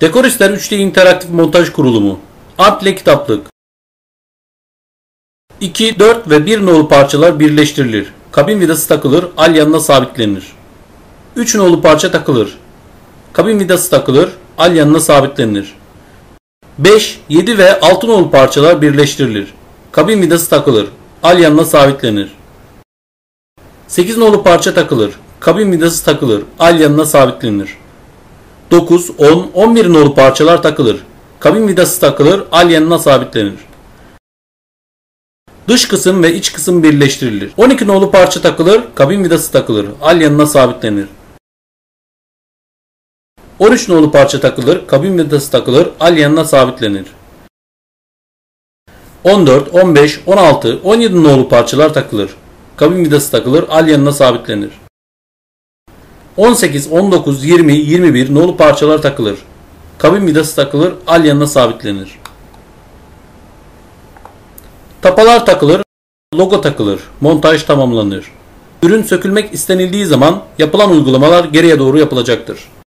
Dekoristler 3D interaktif montaj kurulumu. Art ile kitaplık. 2, 4 ve 1 nolu parçalar birleştirilir. Kabin vidası takılır, al yanına sabitlenir. 3 nolu parça takılır. Kabin vidası takılır, al yanına sabitlenir. 5, 7 ve 6 nolu parçalar birleştirilir. Kabin vidası takılır, al yanına sabitlenir. 8 nolu parça takılır. Kabin vidası takılır, al yanına sabitlenir. 9, 10, 11 nolu parçalar takılır. Kabin vidası takılır, al yanına sabitlenir. Dış kısım ve iç kısım birleştirilir. 12 nolu parça takılır, kabin vidası takılır, al yanına sabitlenir. 13 nolu parça takılır, kabin vidası takılır, al yanına sabitlenir. 14, 15, 16, 17 nolu parçalar takılır. Kabin vidası takılır, al yanına sabitlenir. 18, 19, 20, 21 nolu parçalar takılır. Kabin vidası takılır, al yanına sabitlenir. Tapalar takılır, logo takılır, montaj tamamlanır. Ürün sökülmek istenildiği zaman yapılan uygulamalar geriye doğru yapılacaktır.